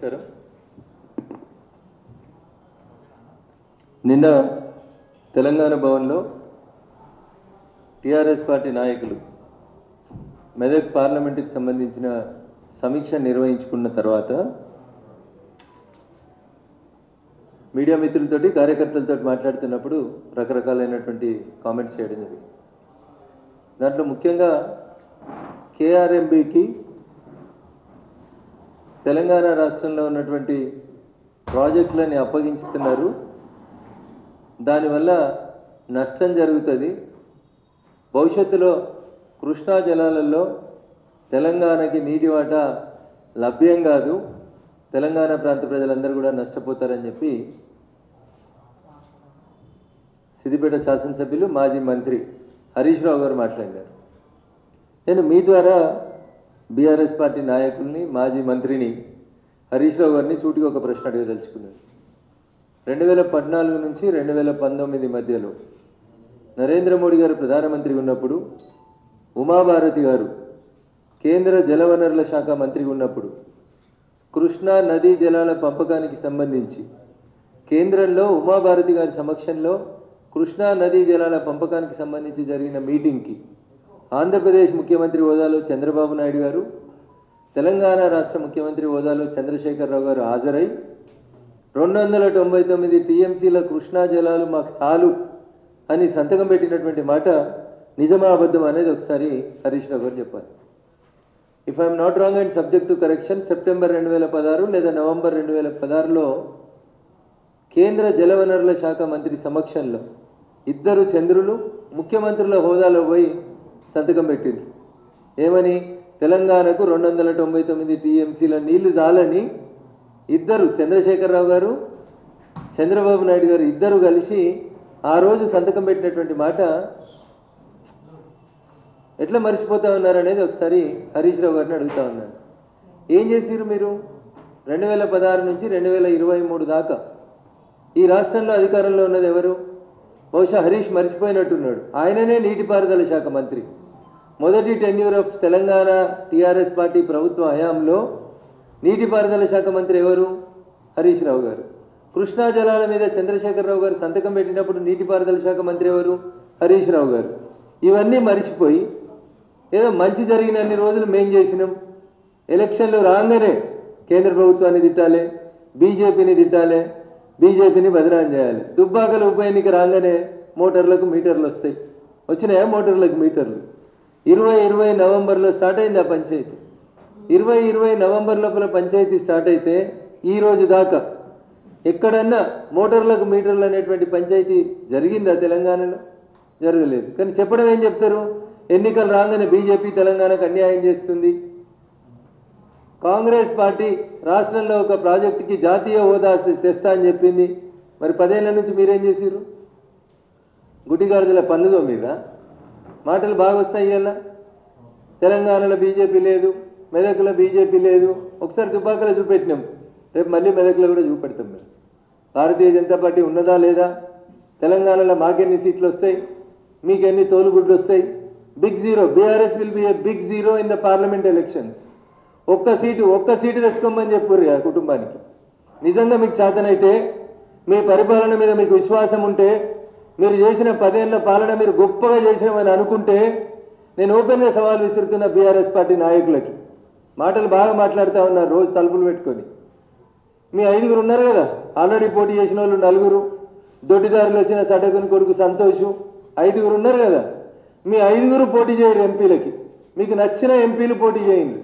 నమస్కారం. నిన్న తెలంగాణ భవన్లో టిఆర్ఎస్ పార్టీ నాయకులు మెదక్ పార్లమెంటుకి సంబంధించిన సమీక్ష నిర్వహించుకున్న తర్వాత మీడియా మిత్రులతోటి కార్యకర్తలతో మాట్లాడుతున్నప్పుడు రకరకాలైనటువంటి కామెంట్స్ చేయడం జరిగింది. దాంట్లో ముఖ్యంగా కేఆర్ఎంబికి తెలంగాణ రాష్ట్రంలో ఉన్నటువంటి ప్రాజెక్టులని అప్పగించుతున్నారు. దానివల్ల నష్టం జరుగుతుంది. భవిష్యత్తులో కృష్ణా జలాలలో తెలంగాణకి నీటి వాటా లభ్యం కాదు. తెలంగాణ ప్రాంత ప్రజలందరూ కూడా నష్టపోతారని చెప్పి సిద్దిపేట శాసనసభ్యులు మాజీ మంత్రి హరీష్ రావు గారు మాట్లాడారు. నేను మీ ద్వారా బీఆర్ఎస్ పార్టీ నాయకుల్ని మాజీ మంత్రిని హరీష్ రావు గారిని సూటిగా ఒక ప్రశ్న అడగదలుచుకున్నాను రెండు వేల పద్నాలుగు నుంచి రెండు వేల పంతొమ్మిది మధ్యలో నరేంద్ర మోడీ గారు ప్రధానమంత్రి ఉన్నప్పుడు ఉమాభారతి గారు కేంద్ర జలవనరుల శాఖ మంత్రి ఉన్నప్పుడు కృష్ణా నదీ జలాల పంపకానికి సంబంధించి కేంద్రంలో ఉమాభారతి గారి సమక్షంలో కృష్ణా నదీ జలాల పంపకానికి సంబంధించి జరిగిన మీటింగ్కి ఆంధ్రప్రదేశ్ ముఖ్యమంత్రి హోదాలో చంద్రబాబు నాయుడు గారు తెలంగాణ రాష్ట్ర ముఖ్యమంత్రి హోదాలో చంద్రశేఖరరావు గారు హాజరై రెండు వందల తొంభై తొమ్మిది టీఎంసీల కృష్ణా జలాలు మాకు చాలు అని సంతకం పెట్టినటువంటి మాట నిజమా అబద్ధం అనేది ఒకసారి హరీష్ రావు గారు చెప్పాలి. If I'm not wrong and subject to correction September రెండు వేల పదహారు లేదా నవంబర్ రెండు వేల పదహారులో కేంద్ర జలవనరుల శాఖ మంత్రి సమక్షంలో ఇద్దరు చంద్రులు ముఖ్యమంత్రుల హోదాలో పోయి సంతకం పెట్టిండ్రు ఏమని? తెలంగాణకు రెండు వందల తొంభై తొమ్మిది టీఎంసీల నీళ్ళు చాలని ఇద్దరు చంద్రశేఖరరావు గారు చంద్రబాబు నాయుడు గారు ఇద్దరు కలిసి ఆ రోజు సంతకం పెట్టినటువంటి మాట ఎట్లా మర్చిపోతా ఉన్నారనేది ఒకసారి హరీష్ రావు గారిని అడుగుతా ఉన్నాను. ఏం చేసిరు మీరు? రెండు వేల పదహారు నుంచి రెండు వేల ఇరవై మూడు దాకా ఈ రాష్ట్రంలో అధికారంలో ఉన్నది ఎవరు? బహుశా హరీష్ మర్చిపోయినట్టున్నాడు. ఆయననే నీటిపారుదల శాఖ మంత్రి. మొదటి tenure of Telangana TRS party ప్రభుత్వ హయాంలో నీటిపారుదల శాఖ మంత్రి ఎవరు? హరీష్ రావు గారు. కృష్ణా జలాల మీద చంద్రశేఖరరావు గారు సంతకం పెట్టినప్పుడు నీటిపారుదల శాఖ మంత్రి ఎవరు? హరీష్ రావు గారు. ఇవన్నీ మరిచిపోయి ఏదో మంచి జరిగిన అన్ని రోజులు మేం చేసినాం. ఎలక్షన్లు రాగానే కేంద్ర ప్రభుత్వాన్ని తిట్టాలి బీజేపీని తిట్టాలి బీజేపీని బదనాం చేయాలి. దుబ్బాకల ఉప ఎన్నిక రాగానే మోటార్లకు మీటర్లు వస్తాయి. వచ్చినాయా మోటార్లకు మీటర్లు? ఇరవై ఇరవై నవంబర్లో స్టార్ట్ అయింది ఆ పంచాయతీ. ఇరవై ఇరవై నవంబర్ లోపల పంచాయతీ స్టార్ట్ అయితే ఈ రోజు దాకా ఎక్కడన్నా మోటార్లకు మీటర్లు అనేటువంటి పంచాయతీ జరిగిందా తెలంగాణలో? జరగలేదు. కానీ చెప్పడం ఏం చెప్తారు? ఎన్నికలు రాగానే బీజేపీ తెలంగాణకు అన్యాయం చేస్తుంది. కాంగ్రెస్ పార్టీ రాష్ట్రంలో ఒక ప్రాజెక్టుకి జాతీయ హోదా తెస్తా అని చెప్పింది. మరి పదేళ్ళ నుంచి మీరేం చేశారు గుడ్డిగాడిదల పన్నుదో మీద? మాటలు బాగా వస్తాయి ఇవాళ తెలంగాణలో బీజేపీ లేదు మెదక్లో బీజేపీ లేదు. ఒకసారి దుబ్బాకలో చూపెట్టినాం. రేపు మళ్ళీ మెదక్లో కూడా చూపెడతాం మేము భారతీయ జనతా పార్టీ ఉన్నదా లేదా? తెలంగాణలో మాకెన్ని సీట్లు వస్తాయి? మీకెన్ని తోలుగుడ్లు వస్తాయి? Big zero BRS will be a big zero in the parliament elections ఒక్క సీటు ఒక్క సీటు తెచ్చుకోమని చెప్పుర్రు ఆ కుటుంబానికి. నిజంగా మీకు చేతనైతే మీ పరిపాలన మీద మీకు విశ్వాసం ఉంటే మీరు చేసిన పదేళ్ళ పాలన మీరు గొప్పగా చేసినామని అనుకుంటే నేను ఓపెన్గా సవాల్ విసురుతున్న బీఆర్ఎస్ పార్టీ నాయకులకి. మాటలు బాగా మాట్లాడుతూ ఉన్నారు రోజు తలుపులు పెట్టుకొని. మీ ఐదుగురు ఉన్నారు కదా ఆల్రెడీ పోటీ చేసిన వాళ్ళు నలుగురు దొడ్డిదారులు వచ్చిన సడకుని కొడుకు సంతోషు ఐదుగురు ఉన్నారు కదా. మీ ఐదుగురు పోటీ చేయరు ఎంపీలకి. మీకు నచ్చిన ఎంపీలు పోటీ చేయండి.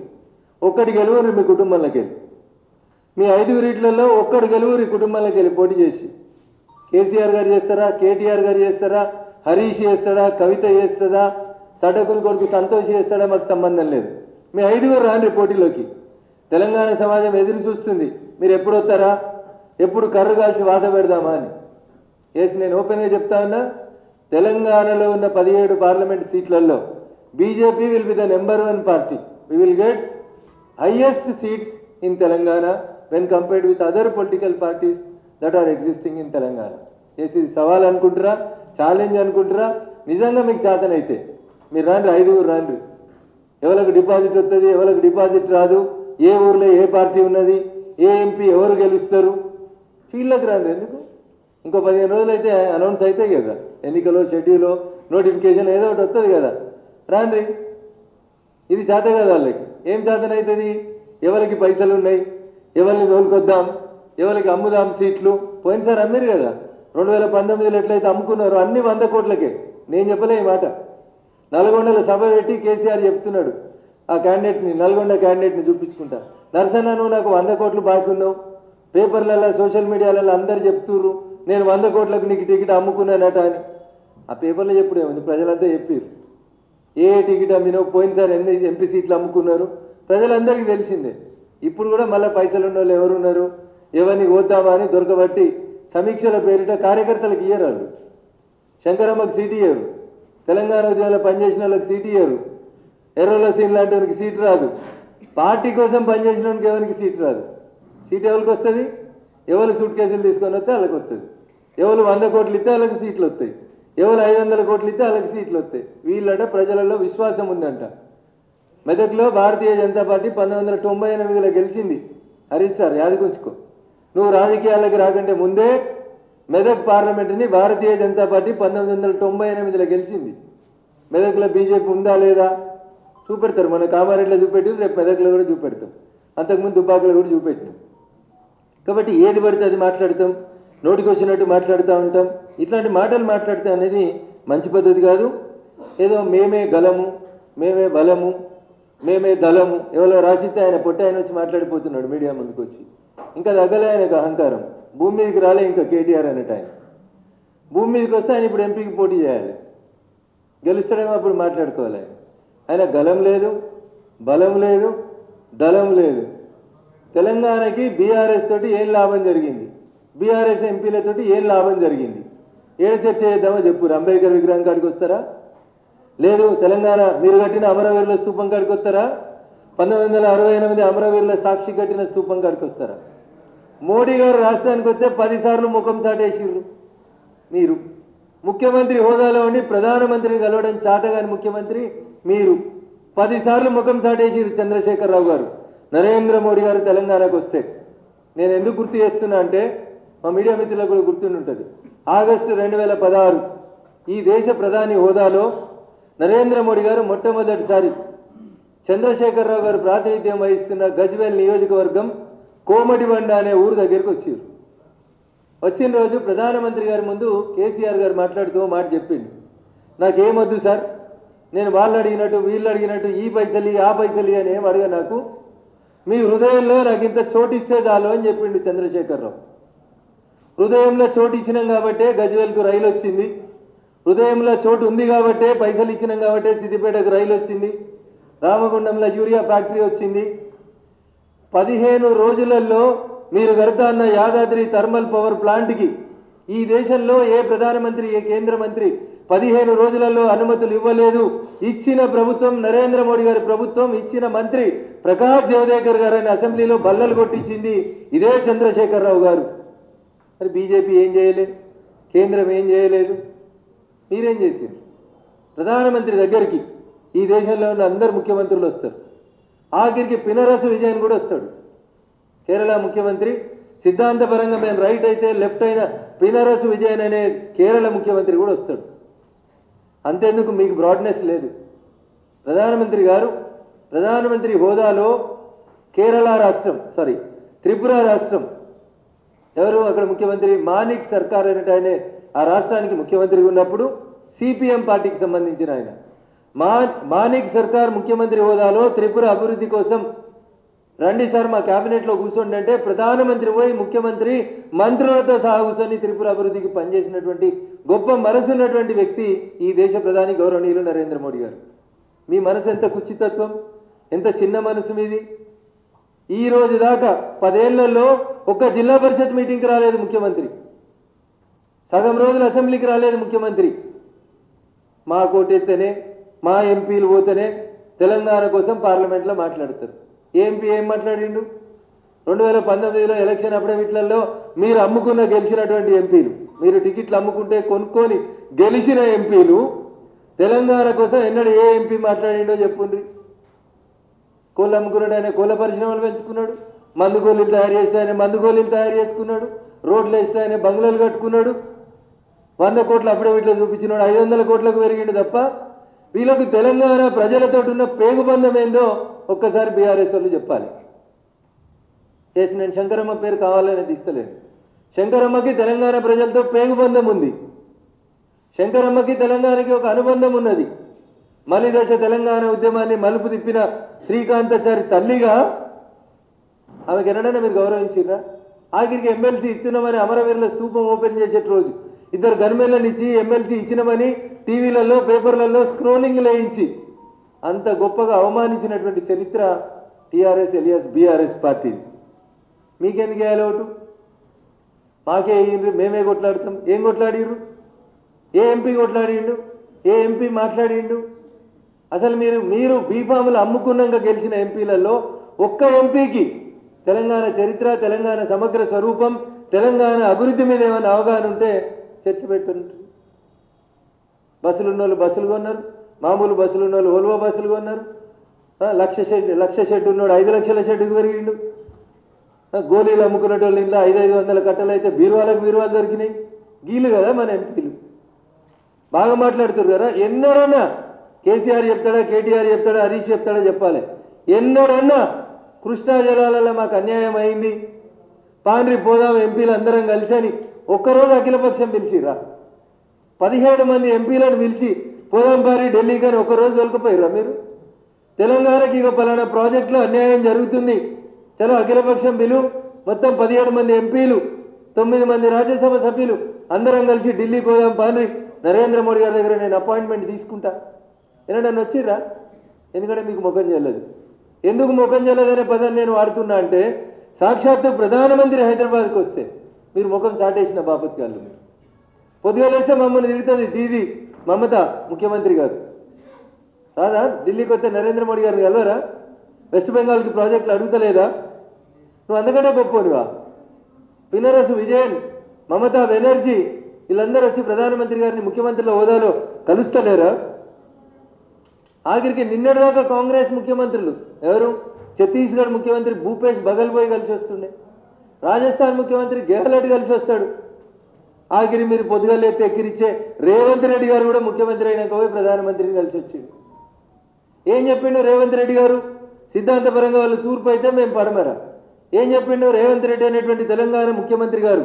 ఒక్కటి గెలువరు మీ కుటుంబంలోకి వెళ్ళి మీ ఐదుగురిట్లలో ఒక్కడు గెలువరు ఈ కుటుంబంలోకి వెళ్ళి పోటీ చేసి. కేసీఆర్ గారు చేస్తారా? కేటీఆర్ గారు చేస్తారా? హరీష్ చేస్తాడా? కవిత చేస్తుందా సడకుని కొడుకు సంతోష్ చేస్తాడా? మాకు సంబంధం లేదు. మీ ఐదుగురు రాండి పోటీలోకి. తెలంగాణ సమాజం ఎదురు చూస్తుంది. మీరు ఎప్పుడు వస్తారా? ఎప్పుడు కర్రు కాల్చి వాత పెడదామా అని. ఎస్ నేను ఓపెన్గా చెప్తా ఉన్నా తెలంగాణలో ఉన్న పదిహేడు పార్లమెంట్ సీట్లలో BJP will be the number one party we will get highest seats in Telangana when compared with other political parties that are existing in Telangana చేసి సవాల్ అనుకుంటారా? ఛాలెంజ్ అనుకుంటారా? నిజంగా మీకు చేతనైతే. మీరు రాండి ఐదుగురు రాండి. ఎవరికి డిపాజిట్ వస్తుంది ఎవరికి డిపాజిట్ రాదు ఏ ఊర్లో ఏ పార్టీ ఉన్నది ఏ ఎంపీ ఎవరు గెలుస్తారు? ఫీల్డ్లోకి రాండి ఎందుకు? ఇంకో పదిహేను రోజులు అయితే అనౌన్స్ అవుతాయి కదా. ఎన్నికలో షెడ్యూలో నోటిఫికేషన్ ఏదో ఒకటి వస్తుంది కదా. రాండి. ఇది చేత కదా వాళ్ళకి. ఏం చేతనవుతుంది ఎవరికి పైసలు ఉన్నాయి ఎవరిని తోలుకొద్దాం? ఎవరికి అమ్ముదాం సీట్లు? పోయినసారి అమ్మారు కదా. రెండు వేల పంతొమ్మిదిలో ఎట్లయితే అమ్ముకున్నారో అన్ని వంద కోట్లకే. నేను చెప్పలే ఈ మాట. నల్గొండలో సభ పెట్టి కేసీఆర్ చెప్తున్నాడు. ఆ క్యాండిడేట్ని నల్గొండ క్యాండిడేట్ని చూపించుకుంటా. నరసన్న నువ్వు నాకు వంద కోట్లు బాకీ ఉన్నావు. పేపర్లలో సోషల్ మీడియాలలో అందరు చెప్తుర్రు. నేను వంద కోట్లకు నీకు టికెట్ అమ్ముకున్నానట అని. ఆ పేపర్లో చెప్పుడు ఏముంది? ప్రజలంతా చెప్పారు ఏ టికెట్ అమ్మినావు పోయినసారి ఎన్ని ఎంపీ సీట్లు అమ్ముకున్నారు? ప్రజలందరికీ తెలిసిందే. ఇప్పుడు కూడా మళ్ళీ పైసలు ఉన్న వాళ్ళు ఎవరున్నారు? ఎవరిని ఓద్దామా అని దొరకబట్టి సమీక్షల పేరిట కార్యకర్తలకు ఇయ్యరు వాళ్ళు. సీటు సీట్ ఇయ్యరు. తెలంగాణ ఉద్యమంలో పనిచేసిన వాళ్ళకి సీటు ఇయ్యరు. ఎర్రల సీన్ లాంటి వానికి సీట్ రాదు. పార్టీ కోసం పనిచేసిన వానికి ఎవరికి సీట్ రాదు? సీట్ ఎవరికి వస్తుంది? ఎవరు సూట్ కేసులు తీసుకొని వస్తే వాళ్ళకి వస్తుంది. ఎవరు వంద కోట్లు ఇస్తే వాళ్ళకి సీట్లు వస్తాయి. ఎవరు ఐదు వందల కోట్లు ఇస్తే వాళ్ళకి సీట్లు వస్తాయి. వీళ్ళంట ప్రజలలో విశ్వాసం ఉందంట. మెదక్లో భారతీయ జనతా పార్టీ పంతొమ్మిది వందల తొంభై ఎనిమిదిలో గెలిచింది. హరీష్ సార్ యాదగుంచుకో నువ్వు రాజకీయాలకు రాకంటే ముందే మెదక్ పార్లమెంటుని భారతీయ జనతా పార్టీ పంతొమ్మిది వందల తొంభై ఎనిమిదిలో గెలిచింది. మెదక్లో బీజేపీ ఉందా లేదా? చూపెడతారు. మన కామారెడ్డిలో చూపెట్టి రేపు మెదక్లో కూడా చూపెడతాం. అంతకుముందు దుబ్బాకలో కూడా చూపెట్టినాం. కాబట్టి ఏది పడితే అది మాట్లాడతాం. నోటికి వచ్చినట్టు మాట్లాడుతూ ఉంటాం. ఇట్లాంటి మాటలు మాట్లాడితే అనేది మంచి పద్ధతి కాదు. ఏదో మేమే గలము మేమే బలము మేమే దళము ఎవరో రాసిస్తే ఆయన పొట్టి ఆయన వచ్చి మాట్లాడిపోతున్నాడు మీడియా ముందుకు వచ్చి ఇంకా తగ్గలే ఆయనకు అహంకారం. భూమి మీదకి రాలే ఇంకా కేటీఆర్ అనేట ఆయన భూమి మీదకి వస్తే ఆయన ఇప్పుడు ఎంపీకి పోటీ చేయాలి. గెలుస్తాడేమో అప్పుడు మాట్లాడుకోవాలి. ఆయన గలం లేదు బలం లేదు దళం లేదు. తెలంగాణకి బీఆర్ఎస్ తోటి ఏం లాభం జరిగింది? బీఆర్ఎస్ ఎంపీలతోటి ఏం లాభం జరిగింది? ఏడు చర్చ చేద్దామో చెప్పు. అంబేద్కర్ విగ్రహం కాడికి వస్తారా? లేదు తెలంగాణ మీరు కట్టిన అమరవీరుల స్థూపం కాడికి వస్తారా? పంతొమ్మిది వందల అరవై ఎనిమిది అమరవీరుల సాక్షి కట్టిన స్థూపం కాడికి వస్తారా? మోడీ గారు రాష్ట్రానికి వస్తే పదిసార్లు ముఖం చాటేసిర్రు. మీరు ముఖ్యమంత్రి హోదాలో ఉండి ప్రధానమంత్రిని కలవడం చాతగాని ముఖ్యమంత్రి మీరు పదిసార్లు ముఖం చాటేసిర్రు చంద్రశేఖరరావు గారు. నరేంద్ర మోడీ గారు తెలంగాణకు వస్తే. నేను ఎందుకు గుర్తు చేస్తున్నా అంటే మా మీడియా మిత్రులకు కూడా గుర్తుండి ఉంటుంది ఆగస్టు రెండు వేల పదహారు ఈ దేశ ప్రధాని హోదాలో నరేంద్ర మోడీ గారు మొట్టమొదటిసారి చంద్రశేఖరరావు గారు ప్రాతినిధ్యం వహిస్తున్న గజ్వేల్ నియోజకవర్గం కోమటిబండ అనే ఊరు దగ్గరికి వచ్చారు. వచ్చిన రోజు ప్రధానమంత్రి గారి ముందు కేసీఆర్ గారు మాట్లాడుతూ మాట చెప్పిండు. నాకేమొద్దు సార్ నేను వాళ్ళు అడిగినట్టు వీళ్ళు అడిగినట్టు ఈ పైసలు ఆ పైసలు అని ఏం అడగ నాకు. మీ హృదయంలో నాకు ఇంత చోటిస్తే చాలు అని చెప్పిండు చంద్రశేఖరరావు. హృదయంలో చోటు ఇచ్చినాం కాబట్టే గజ్వేల్కు రైలు వచ్చింది. హృదయంలో చోటు ఉంది కాబట్టే పైసలు ఇచ్చినాం కాబట్టే సిద్దిపేటకు రైలు వచ్చింది. రామగుండంలో యూరియా ఫ్యాక్టరీ వచ్చింది. పదిహేను రోజులలో మీరు కడతాన్న యాదాద్రి థర్మల్ పవర్ ప్లాంట్కి ఈ దేశంలో ఏ ప్రధానమంత్రి ఏ కేంద్ర మంత్రి పదిహేను రోజులలో అనుమతులు ఇవ్వలేదు. ఇచ్చిన ప్రభుత్వం నరేంద్ర మోడీ గారి ప్రభుత్వం ఇచ్చిన మంత్రి ప్రకాష్ జవదేకర్ గారని అసెంబ్లీలో బల్లలు కొట్టించింది ఇదే చంద్రశేఖరరావు గారు. మరి బీజేపీ ఏం చేయలేదు? కేంద్రం ఏం చేయలేదు? మీరేం చేశారు ప్రధానమంత్రి దగ్గరికి ఈ దేశంలో ఉన్న అందరు ముఖ్యమంత్రులు వస్తారు. ఆఖరికి పినరసు విజయన్ కూడా వస్తాడు. కేరళ ముఖ్యమంత్రి సిద్ధాంతపరంగా మేము రైట్ అయితే లెఫ్ట్ అయిన పినరసు విజయన్ అనే కేరళ ముఖ్యమంత్రి కూడా వస్తాడు. అంతేందుకు మీకు బ్రాడ్నెస్ లేదు. ప్రధానమంత్రి గారు ప్రధానమంత్రి హోదాలో కేరళ రాష్ట్రం సారీ త్రిపుర రాష్ట్రం. ఎవరు? అక్కడ ముఖ్యమంత్రి మానిక్ సర్కార్ అనేట ఆయనే ఆ రాష్ట్రానికి ముఖ్యమంత్రిగా ఉన్నప్పుడు సిపిఎం పార్టీకి సంబంధించిన ఆయన. మా మానిక్ సర్కార్ ముఖ్యమంత్రి హోదాలో త్రిపుర అభివృద్ధి కోసం రండి సార్ మా క్యాబినెట్లో కూర్చోండి అంటే ప్రధానమంత్రి పోయి ముఖ్యమంత్రి మంత్రులతో సహా కూర్చొని త్రిపుర అభివృద్ధికి పనిచేసినటువంటి గొప్ప మనసు ఉన్నటువంటి వ్యక్తి ఈ దేశ ప్రధాని గౌరవనీయులు నరేంద్ర మోడీ గారు. మీ మనసు ఎంత కుచితత్వం ఎంత చిన్న మనసు మీది. ఈ రోజు దాకా పదేళ్ళలో ఒక్క జిల్లా పరిషత్ మీటింగ్కి రాలేదు ముఖ్యమంత్రి. సగం రోజులు అసెంబ్లీకి రాలేదు ముఖ్యమంత్రి. మా కోటెత్తేనే మా ఎంపీలు పోతేనే తెలంగాణ కోసం పార్లమెంట్లో మాట్లాడతారు. ఏ ఎంపీ ఏం మాట్లాడిండు? రెండు వేల పంతొమ్మిదిలో ఎలక్షన్ అఫిడవిట్లలో మీరు అమ్ముకున్న గెలిచినటువంటి ఎంపీలు. మీరు టికెట్లు అమ్ముకుంటే కొనుక్కొని గెలిచిన ఎంపీలు తెలంగాణ కోసం ఎన్నడూ ఏ ఎంపీ మాట్లాడిండో చెప్పుండ్రి. కోళ్ళు అమ్ముకున్నాడు ఆయన కోళ్ళ పరిశ్రమలు పెంచుకున్నాడు. మందు గోళీలు తయారు చేస్తే ఆయన మందు గోళీలు తయారు చేసుకున్నాడు. రోడ్లు వేస్తే ఆయన బంగ్లాలు కట్టుకున్నాడు. వంద కోట్లు అప్పుడే వీటిలో చూపించినాడు. ఐదు వందల కోట్లకు పెరిగిండు తప్ప వీళ్ళకు తెలంగాణ ప్రజలతో ఉన్న పేగుబంధం ఏందో ఒక్కసారి బీఆర్ఎస్ వాళ్ళు చెప్పాలి. చేసి నేను శంకరమ్మ పేరు కావాలని తీస్తలేదు. శంకరమ్మకి తెలంగాణ ప్రజలతో పేగుబంధం ఉంది శంకరమ్మకి తెలంగాణకి ఒక అనుబంధం ఉన్నది మలిదశ తెలంగాణ ఉద్యమాన్ని మలుపు తిప్పిన శ్రీకాంతాచారి తల్లిగా ఆమెకి ఎన్నడైనా మీరు గౌరవించిర్రా? ఆఖరికి ఎమ్మెల్సీ ఇస్తున్నామని అమరవీరుల స్తూపం ఓపెన్ చేసేట రోజు. ఇద్దరు గన్మెన్లను ఇచ్చి ఎమ్మెల్సీ ఇచ్చినమని టీవీలలో పేపర్లలో స్క్రోలింగ్ లేయించి అంత గొప్పగా అవమానించినటువంటి చరిత్ర టీఆర్ఎస్ ఎలియాస్ బీఆర్ఎస్ పార్టీ. మీకెందుకు వేయాలి ఓటు మాకే వేయండ్రు మేమే కొట్లాడతాం. ఏం కొట్లాడిర్రు? ఏ ఎంపీ కొట్లాడిండు? ఏ ఎంపీ మాట్లాడిండు? అసలు మీరు మీరు బీఫాములు అమ్ముకున్నాక గెలిచిన ఎంపీలలో ఒక్క ఎంపీకి తెలంగాణ చరిత్ర తెలంగాణ సమగ్ర స్వరూపం తెలంగాణ అభివృద్ధి మీద ఏమైనా అవగాహన ఉంటే చర్చ పెట్టుంటారు బస్సులు ఉన్న వాళ్ళు బస్సులు కొన్నారు. మామూలు బస్సులు ఉన్న వాళ్ళు ఓల్వో బస్సులు కొన్నారు. లక్ష షెడ్ లక్ష షెడ్ ఉన్నాడు ఐదు లక్షల షెడ్డుకు పెరిగిండు. ఆ, గోళీలు అమ్ముకునేటోళ్ళు ఇంట్లో ఐదు ఐదు వందల కట్టలు అయితే బీరువాలకు బీరువాలు దొరికినాయి. గీలు కదా మన ఎంపీలు. బాగా మాట్లాడుతారు కదా. ఎన్నడన్నా కేసీఆర్ చెప్తాడా కేటీఆర్ చెప్తాడా హరీష్ చెప్తాడా చెప్పాలి. ఎన్నడన్నా కృష్ణా జలాలలో మాకు అన్యాయం అయింది. పాండ్రి పోదాం ఎంపీలు అందరం కలిసి అని ఒక్కరోజు అఖిలపక్షం పిలిచిరా? పదిహేడు మంది ఎంపీలను పిలిచి పోదాం ఢిల్లీ కానీ ఒక్కరోజు దొరకపోయారా మీరు? తెలంగాణకి ఇక పలానా ప్రాజెక్టులో అన్యాయం జరుగుతుంది. చలో అఖిలపక్షం పిలు. మొత్తం పదిహేడు మంది ఎంపీలు తొమ్మిది మంది రాజ్యసభ సభ్యులు అందరం కలిసి ఢిల్లీ పోదాం నరేంద్ర మోడీ గారి దగ్గర నేను అపాయింట్మెంట్ తీసుకుంటా. నన్ను వచ్చిర్రా? ఎందుకంటే మీకు ముఖం చెల్లదు ఎందుకు ముఖం చెల్లదనే పదం నేను వాడుతున్నా అంటే సాక్షాత్తు ప్రధానమంత్రి హైదరాబాద్కి వస్తే మీరు ముఖం చాటేసిన బాపత్ గారు మీరు. పొద్దుగా లేస్తే మమ్మల్ని తిడుతుంది దీది మమత ముఖ్యమంత్రి గారు. రాదా? ఢిల్లీకి వస్తే నరేంద్ర మోడీ గారిని కలవరా? వెస్ట్ బెంగాల్కి ప్రాజెక్టులు అడుగుతలేదా? నువ్వు అందుకంటే గొప్పనివా పినరసు విజయన్ మమతా బెనర్జీ వీళ్ళందరూ వచ్చి ప్రధానమంత్రి గారిని ముఖ్యమంత్రుల హోదాలో కలుస్తలేరా? ఆఖరికి నిన్నటిదాకా కాంగ్రెస్ ముఖ్యమంత్రులు ఎవరు? ఛత్తీస్గఢ్ ముఖ్యమంత్రి భూపేష్ బగల్ పోయి కలిసి వస్తుండే. రాజస్థాన్ ముఖ్యమంత్రి గెహ్లోట్ కలిసి వస్తాడు. ఆఖరి మీరు పొద్దుగల ఎత్తి ఎక్కిరిచ్చే రేవంత్ రెడ్డి గారు కూడా ముఖ్యమంత్రి అయినాక పోయి ప్రధానమంత్రిని కలిసి వచ్చింది ఏం చెప్పిండు రేవంత్ రెడ్డి గారు? సిద్ధాంతపరంగా వాళ్ళు తూర్పు అయితే మేము పడమరా. ఏం చెప్పిండు రేవంత్ రెడ్డి అనేటువంటి తెలంగాణ ముఖ్యమంత్రి గారు?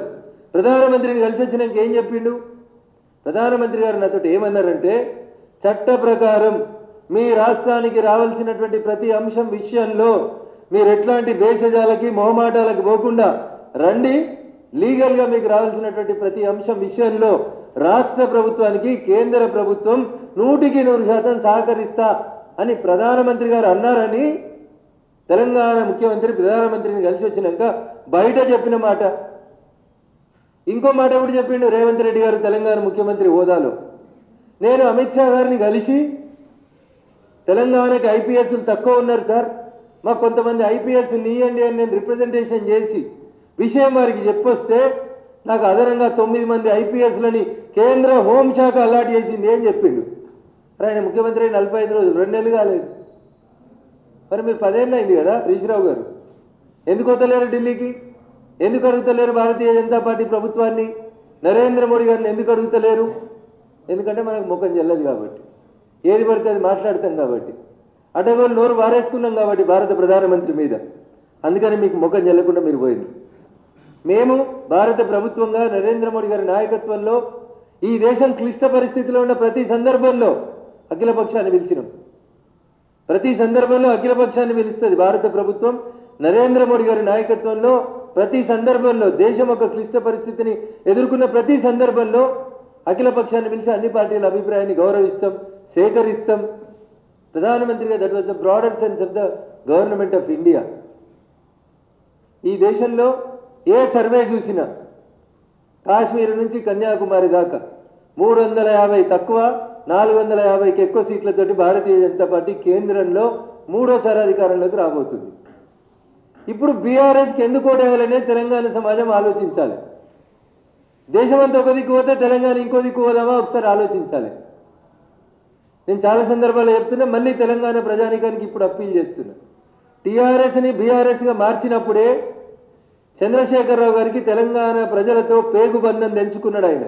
ప్రధానమంత్రిని కలిసి వచ్చినాక ఏం చెప్పిండు? ప్రధానమంత్రి గారు నాతో ఏమన్నారంటే చట్ట ప్రకారం మీ రాష్ట్రానికి రావాల్సినటువంటి ప్రతి అంశం విషయంలో మీరు ఎట్లాంటి భేషజాలకి మొహమాటాలకు పోకుండా రండి. లీగల్గా మీకు రావాల్సినటువంటి ప్రతి అంశం విషయంలో రాష్ట్ర ప్రభుత్వానికి కేంద్ర ప్రభుత్వం నూటికి నూరు శాతం సహకరిస్తా అని ప్రధానమంత్రి గారు అన్నారని తెలంగాణ ముఖ్యమంత్రి ప్రధానమంత్రిని కలిసి వచ్చినాక బయట చెప్పిన మాట. ఇంకో మాట కూడా చెప్పిండు రేవంత్ రెడ్డి గారు తెలంగాణ ముఖ్యమంత్రి హోదాలో. నేను అమిత్ షా గారిని కలిసి తెలంగాణకి ఐపీఎస్లు తక్కువ ఉన్నారు సార్. మాకు కొంతమంది ఐపీఎస్ ఇవ్వండి అని నేను రిప్రజెంటేషన్ చేసి విషయం వారికి చెప్పొస్తే నాకు అదనంగా తొమ్మిది మంది ఐపీఎస్లని కేంద్ర హోంశాఖ అలాట్ చేసింది ఏం చెప్పిండు? మరి ఆయన ముఖ్యమంత్రి అయిన నలభై ఐదు రోజులు రెండు నెలలు కాలేదు. మరి మీరు పదేళ్ళు అయింది కదా హరీశ్రావు గారు. ఎందుకు వద్దలేరు ఢిల్లీకి? ఎందుకు అడుగుతలేరు భారతీయ జనతా పార్టీ ప్రభుత్వాన్ని? నరేంద్ర మోడీ గారిని ఎందుకు అడుగుతలేరు? ఎందుకంటే మనకు ముఖం చెల్లదు కాబట్టి. ఏది పడితే అది మాట్లాడతాం కాబట్టి. అటగోలు నోరు వారేసుకున్నాం కాబట్టి భారత ప్రధానమంత్రి మీద. అందుకని మీకు ముఖం చెల్లకుండా మీరు పోయింది మేము భారత ప్రభుత్వంగా నరేంద్ర మోడీ గారి నాయకత్వంలో ఈ దేశం క్లిష్ట పరిస్థితిలో ఉన్న ప్రతి సందర్భంలో అఖిలపక్షాన్ని పిలిచినాం. ప్రతి సందర్భంలో అఖిలపక్షాన్ని పిలుస్తుంది భారత ప్రభుత్వం. నరేంద్ర మోడీ గారి నాయకత్వంలో ప్రతి సందర్భంలో దేశం ఒక క్లిష్ట పరిస్థితిని ఎదుర్కొన్న ప్రతి సందర్భంలో అఖిలపక్షాన్ని పిలిచి అన్ని పార్టీల అభిప్రాయాన్ని గౌరవిస్తాం సేకరిస్తాం. ప్రధానమంత్రిగా that was the broader sense of the government of India ఈ దేశంలో ఏ సర్వే చూసినా కాశ్మీర్ నుంచి కన్యాకుమారి దాకా మూడు వందల యాభై తక్కువ నాలుగు వందల యాభైకి ఎక్కువ సీట్లతోటి భారతీయ జనతా పార్టీ కేంద్రంలో మూడోసారి అధికారంలోకి రాబోతుంది. ఇప్పుడు బీఆర్ఎస్కి ఎందుకు ఓటేయాలనే తెలంగాణ సమాజం ఆలోచించాలి. దేశమంతా ఒక దిక్కు పోతే తెలంగాణ ఇంకో దిక్కు పోదామా? ఒకసారి ఆలోచించాలి. నేను చాలా సందర్భాల్లో చెప్తున్నా మళ్ళీ తెలంగాణ ప్రజానికానికి ఇప్పుడు అప్పీల్ చేస్తున్నా. టీఆర్ఎస్ని బీఆర్ఎస్గా మార్చినప్పుడే చంద్రశేఖరరావు గారికి తెలంగాణ ప్రజలతో పేగుబంధం తెంచుకున్నాడు ఆయన.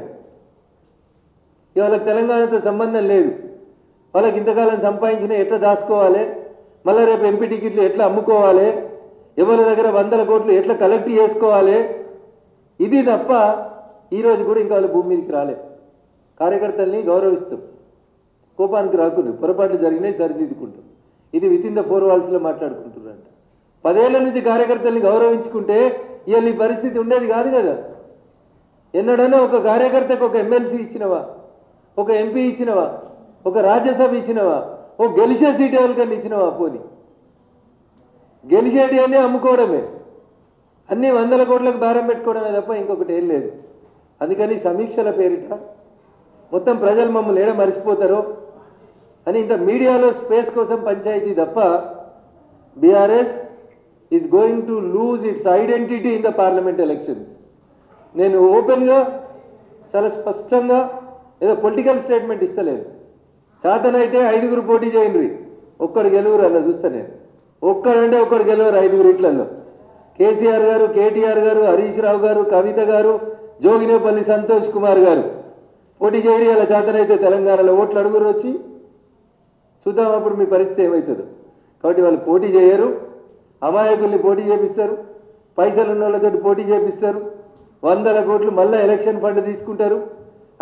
ఇవాళ తెలంగాణతో సంబంధం లేదు. వాళ్ళకి ఇంతకాలం సంపాదించిన ఎట్లా దాచుకోవాలి? మళ్ళీ రేపు ఎంపీ టికెట్లు ఎట్లా అమ్ముకోవాలి? ఎవరి దగ్గర వందల కోట్లు ఎట్లా కలెక్ట్ చేసుకోవాలి? ఇది తప్ప ఈరోజు కూడా ఇంకా వాళ్ళు భూమి మీదకి రాలేదు కార్యకర్తల్ని గౌరవిస్తాం. కోపానికి రాకుండా పొరపాట్లు జరిగినాయి సరిదిద్దుకుంటాం. ఇది విత్ ఇన్ ద ఫోర్ వాల్స్లో మాట్లాడుకుంటున్నారంట. పదేళ్ళ నుంచి కార్యకర్తల్ని గౌరవించుకుంటే ఇవాళ ఈ పరిస్థితి ఉండేది కాదు కదా. ఎన్నడైనా ఒక కార్యకర్తకు ఒక ఎమ్మెల్సీ ఇచ్చినవా? ఒక ఎంపీ ఇచ్చినవా? ఒక రాజ్యసభ ఇచ్చినవా? ఓ గెలిచే సీట్ ఎవరికన్నా ఇచ్చినవా పోని? గెలిచేటి అన్నీ అమ్ముకోవడమే. అన్ని వందల కోట్లకు భారం పెట్టుకోవడమే తప్ప ఇంకొకటి ఏం లేదు. అందుకని సమీక్షల పేరిట మొత్తం ప్రజలు మమ్మల్ని ఏడ మర్చిపోతారో అని ఇంత మీడియాలో స్పేస్ కోసం పంచాయతీ తప్ప BRS is going to lose its identity in the parliament elections నేను ఓపెన్గా చాలా స్పష్టంగా ఏదో పొలిటికల్ స్టేట్మెంట్ ఇస్తలేదు చేతనైతే ఐదుగురు పోటీ చేయండి ఒక్కడు గెలువురు అలా చూస్తా నేను. ఒక్కడంటే ఒక్కడు గెలవరు ఐదుగురు ఇట్లలో కేసీఆర్ గారు కేటీఆర్ గారు హరీష్ రావు గారు కవిత గారు జోగినేపల్లి సంతోష్ కుమార్ గారు. పోటీ చేయడం అలా చేతనైతే తెలంగాణలో ఓట్లు అడుగురు వచ్చి చూద్దాం అప్పుడు మీ పరిస్థితి ఏమవుతుందో కాబట్టి వాళ్ళు పోటీ చేయరు. అమాయకుల్ని పోటీ చేపిస్తారు. పైసలు ఉన్న వాళ్ళతో పోటీ చేపిస్తారు. వందల కోట్లు మళ్ళీ ఎలక్షన్ ఫండ్ తీసుకుంటారు.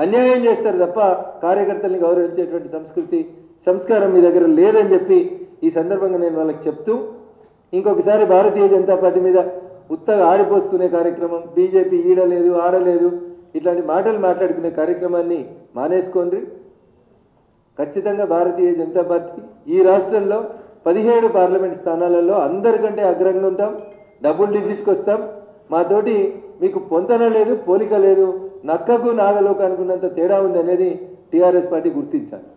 అన్యాయం చేస్తారు తప్ప కార్యకర్తల్ని గౌరవించేటువంటి సంస్కృతి సంస్కారం మీ దగ్గర లేదని చెప్పి ఈ సందర్భంగా నేను వాళ్ళకి చెప్తూ ఇంకొకసారి భారతీయ జనతా పార్టీ మీద ఉత్తగా ఆడిపోసుకునే కార్యక్రమం బీజేపీ ఈడలేదు ఆడలేదు ఇట్లాంటి మాటలు మాట్లాడుకునే కార్యక్రమాన్ని మానేసుకోండి. ఖచ్చితంగా భారతీయ జనతా పార్టీ ఈ రాష్ట్రంలో పదిహేడు పార్లమెంట్ స్థానాలలో అందరికంటే అగ్రంగా ఉంటాం. డబుల్ డిజిట్కి వస్తాం. మాతోటి మీకు పొంతన లేదు పోలిక లేదు నక్కకు నాగలోకి అనుకున్నంత తేడా ఉంది అనేది టీఆర్ఎస్ పార్టీ గుర్తించాలి.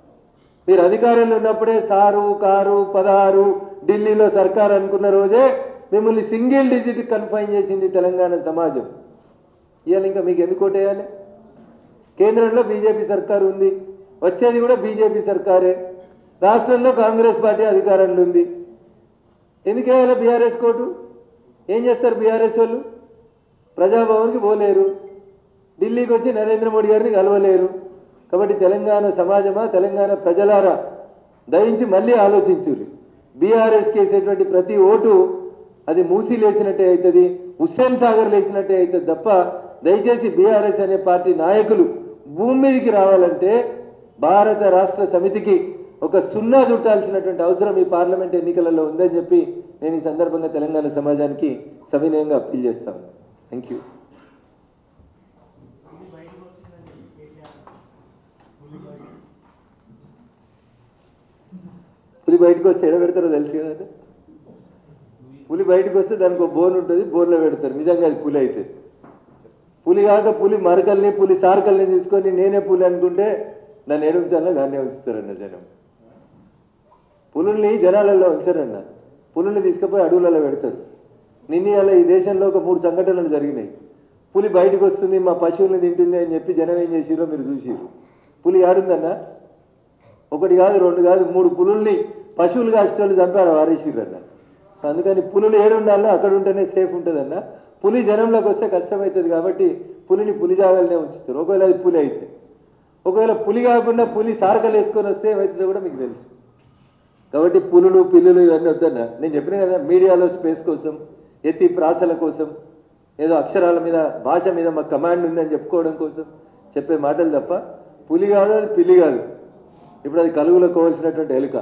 మీరు అధికారంలో ఉన్నప్పుడే సారు కారు పదహారు ఢిల్లీలో సర్కార్ అనుకున్న రోజే మిమ్మల్ని సింగిల్ డిజిట్ కన్ఫైన్ చేసింది తెలంగాణ సమాజం. ఇవాళ ఇంకా మీకు ఎందుకు ఓటేయాలి? కేంద్రంలో బీజేపీ సర్కారు ఉంది. వచ్చేది కూడా బీజేపీ సర్కారే. రాష్ట్రంలో కాంగ్రెస్ పార్టీ అధికారంలో ఉంది. ఎందుకు వేయాలి బీఆర్ఎస్ కోటు? ఏం చేస్తారు బీఆర్ఎస్ వాళ్ళు? ప్రజాభవన్కి పోలేరు. ఢిల్లీకి వచ్చి నరేంద్ర మోడీ గారిని కలవలేరు. కాబట్టి తెలంగాణ సమాజమా తెలంగాణ ప్రజలారా? దయించి మళ్ళీ ఆలోచించుర్రి. బీఆర్ఎస్కి వేసేటువంటి ప్రతి ఓటు అది మూసి లేచినట్టే అవుతుంది హుస్సేన్ సాగర్ లేచినట్టే అవుతుంది తప్ప దయచేసి బీఆర్ఎస్ అనే పార్టీ నాయకులు భూమి మీదకి రావాలంటే భారత రాష్ట్ర సమితికి ఒక సున్నా చుట్టాల్సినటువంటి అవసరం ఈ పార్లమెంట్ ఎన్నికలలో ఉందని చెప్పి నేను ఈ సందర్భంగా తెలంగాణ సమాజానికి సవినయంగా అప్పీల్ చేస్తాను థ్యాంక్ యూ పులి బయటకు వస్తే ఎడ పెడతారో తెలుసు కదా పులి బయటకు వస్తే దానికి ఒక బోన్ ఉంటుంది బోన్లో పెడతారు. నిజంగా అది పులి అయితే. పులి కాక పులి మరకల్ని పులి సార్కల్ని తీసుకొని నేనే పులి అనుకుంటే నన్ను ఏడుంచాలో గానే ఉంచుతారన్న జనం. పులుల్ని జనాలలో ఉంచారన్న. పులుల్ని తీసుకుపోయి అడవులలో పెడతారు. నిన్న అలా ఈ దేశంలో ఒక మూడు సంఘటనలు జరిగినాయి. పులి బయటకు వస్తుంది మా పశువుల్ని తింటుంది అని చెప్పి జనం ఏం చేసిరో మీరు చూసిరు పులి ఆడుందన్నా? ఒకటి కాదు రెండు కాదు మూడు పులుల్ని పశువులు కాసేటోళ్ళు చంపాడు వారేసిరన్న సో అందుకని పులులు ఏడుండాలో అక్కడ ఉంటేనే సేఫ్ ఉంటుందన్న. పులి జనంలోకి వస్తే కష్టమవుతుంది కాబట్టి పులిని పులి జాగాలనే ఉంచుతారు. ఒకవేళ అది పులి అయితే. ఒకవేళ పులి కాకుండా పులి సారకలు వేసుకొని వస్తే ఏమవుతుందో కూడా మీకు తెలుసు. కాబట్టి పులులు పిల్లులు ఇవన్నీ వద్దన్నా. నేను చెప్పిన కదా మీడియాలో స్పేస్ కోసం ఎత్తి ప్రాసల కోసం ఏదో అక్షరాల మీద భాష మీద మా కమాండ్ ఉందని చెప్పుకోవడం కోసం చెప్పే మాటలు తప్ప పులి కాదు అది పిల్లి కాదు. ఇప్పుడు అది కలుగులో కోవాల్సినటువంటి ఎలుక.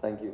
Thank you